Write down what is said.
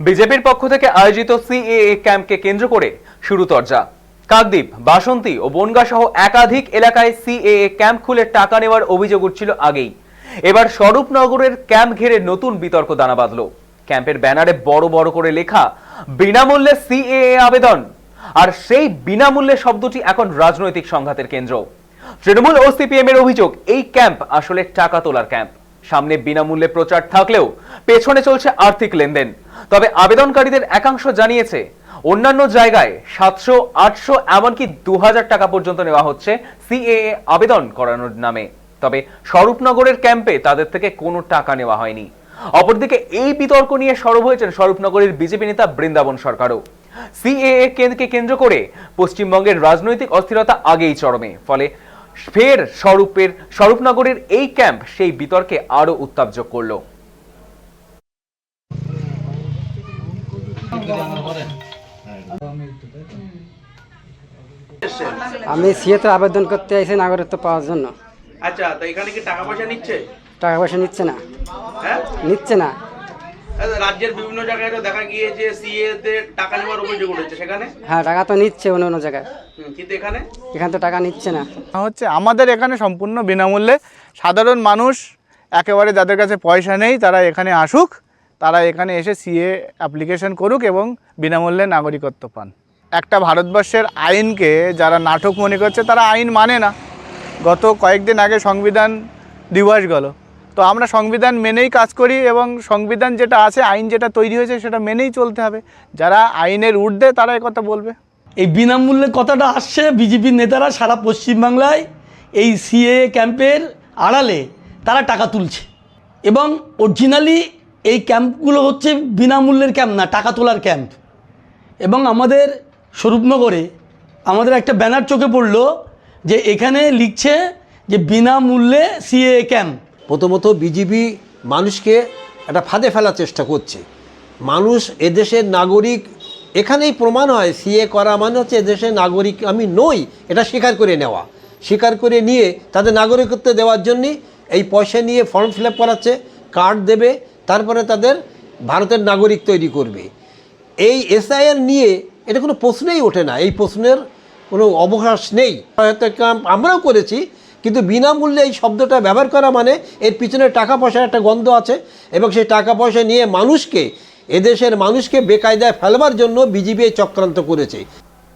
বিজেপির পক্ষ থেকে আয়োজিত সিএএ ক্যাম্পকে কেন্দ্র করে শুরু তরজা। কাকদ্বীপ, বাসন্তী ও বনগা সহ একাধিক এলাকায় সিএএ ক্যাম্প খুলে টাকা নেওয়ার অভিযোগ উঠছিল আগেই। এবার স্বরূপনগরের ক্যাম্প ঘিরে নতুন বিতর্ক দানা বাঁধল। ক্যাম্পের ব্যানারে বড় বড় করে লেখা, বিনামূল্যে সিএএ আবেদন। আর সেই বিনামূল্যে শব্দটি এখন রাজনৈতিক সংঘাতের কেন্দ্র। তৃণমূল ও সিপিএম এর অভিযোগ, এই ক্যাম্প আসলে টাকা তোলার ক্যাম্প। সামনে বিনামূল্যে প্রচার থাকলেও পেছনে চলছে আর্থিক লেনদেন। তবে আবেদনকারীদের একাংশ জানিয়েছে, অন্যান্য জায়গায় সাতশো, আটশো, এমনকি দু হাজার টাকা পর্যন্ত নেওয়া হচ্ছে সিএএ আবেদন করানোর নামে। তবে স্বরূপনগরের ক্যাম্পে তাদের থেকে কোনো টাকা নেওয়া হয়নি। অপরদিকে এই বিতর্ক নিয়ে সরব হয়েছেন স্বরূপনগরের বিজেপি নেতা বৃন্দাবন সরকারও। সিএএ কেন্দ্রকে কেন্দ্র করে পশ্চিমবঙ্গের রাজনৈতিক অস্থিরতা আগেই চরমে, ফলে ফের স্বরূপের স্বরূপনগরের এই ক্যাম্প সেই বিতর্কে আরও উত্তাপ যোগ করল। আমি সিএতে আবেদন করতে আইছি নাগরিকত্ব পাওয়ার জন্য। আচ্ছা তো এখানে কি টাকা পয়সা নিচ্ছে? টাকা পয়সা নিচ্ছে না। হ্যাঁ? নিচ্ছে না। রাজ্যের বিভিন্ন জায়গায় তো দেখা গিয়েছে সিএ তে টাকা নেওয়ার অভিযোগ উঠেছে। সেখানে? হ্যাঁ টাকা তো নিচ্ছে অন্য অন্য জায়গায়। কিন্তু এখানে? এখান তো টাকা নিচ্ছে না। হচ্ছে আমাদের এখানে সম্পূর্ণ বিনামূল্যে সাধারণ মানুষ একেবারে যাদের কাছে পয়সা নেই তারা এখানে আসুক তারা এখানে এসে সিএ অ্যাপ্লিকেশন করুক এবং বিনামূল্যে নাগরিকত্ব পান। একটা ভারতবর্ষের আইনকে যারা নাটক মনে করছে তারা আইন মানে না। গত কয়েকদিন আগে সংবিধান দিবস গেল। তো আমরা সংবিধান মেনেই কাজ করি এবং সংবিধান যেটা আছে, আইন যেটা তৈরি হয়েছে সেটা মেনেই চলতে হবে। যারা আইনের ঊর্ধ্বে, তারা কথা বলবে। এই বিনামূল্যে কথাটা আসছে বিজেপির নেতারা সারা পশ্চিমবাংলায় এই সিএ ক্যাম্পের আড়ালে তারা টাকা তুলছে। এবং অরিজিনালি এই ক্যাম্পগুলো হচ্ছে বিনামূল্যের ক্যাম্প না, টাকা তোলার ক্যাম্প। এবং আমাদের স্বরূপনগরে আমাদের একটা ব্যানার চোখে পড়ল যে এখানে লিখছে যে বিনামূল্যে সিএ ক্যাম্প। প্রথমত বিজেপি মানুষকে একটা ফাঁদে ফেলার চেষ্টা করছে। মানুষ এদেশের নাগরিক, এখানেই প্রমাণ হয়, সিএ করা মানে হচ্ছে এদেশের নাগরিক আমি নই, এটা স্বীকার করে নেওয়া। স্বীকার করে নিয়ে তাদের নাগরিকত্ব দেওয়ার জন্যই এই পয়সা নিয়ে ফর্ম ফিল আপ করাচ্ছে, কার্ড দেবে, তারপরে তাদের ভারতের নাগরিক তৈরি করবে। এই এসআইআর নিয়ে এটা কোনো প্রশ্নেই ওঠে না, এই প্রশ্নের কোনো অবকাশ নেই। হয়তো আমরাও করেছি কিন্তু বিনামূল্যে এই শব্দটা ব্যবহার করা মানে এর পিছনে টাকা পয়সার একটা গন্ধ আছে এবং সেই টাকা পয়সা নিয়ে মানুষকে, এদেশের মানুষকে বেকায়দায় ফেলবার জন্য এই চক্রান্ত করেছে।